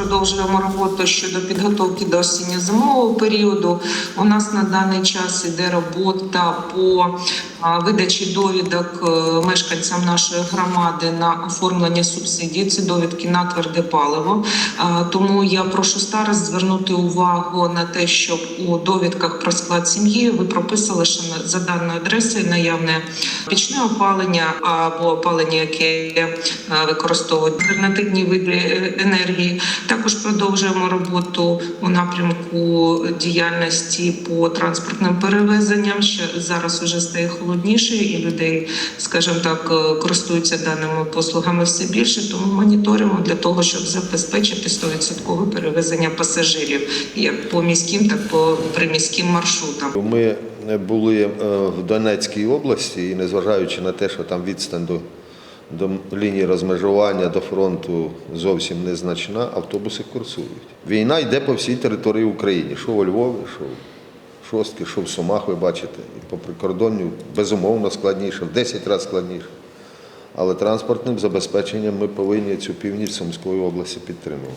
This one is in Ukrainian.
Продовжуємо роботу щодо підготовки до осінньо-зимового періоду. У нас на даний час іде робота по видачі довідок е, мешканцям нашої громади на оформлення субсидій. Це довідки на тверде паливо. Тому я прошу старост звернути увагу на те, щоб у довідках про склад сім'ї ви прописали, що за даною адресою наявне пічне опалення або опалення, яке е, використовують альтернативні види е, енергії. Також продовжуємо роботу у напрямку діяльності по транспортним перевезенням. Ще зараз вже стає холодніше, і людей, скажімо так, е, користуються даними послугами все більше. Тому моніторимо для того, щоб забезпечити 100% перевезення пасажирів як по міським, так по приміським маршрутам. Ми були е, в Донецькій області і незважаючи на те, що там відстань до, до лінії розмежування до фронту зовсім незначна, автобуси курсують. Війна йде по всій території України, що у Львові, що Шостки, що в Сумах, ви бачите. І по прикордонню безумовно складніше, в 10 разів складніше. Але транспортним забезпеченням ми повинні цю північ Сумської області підтримувати.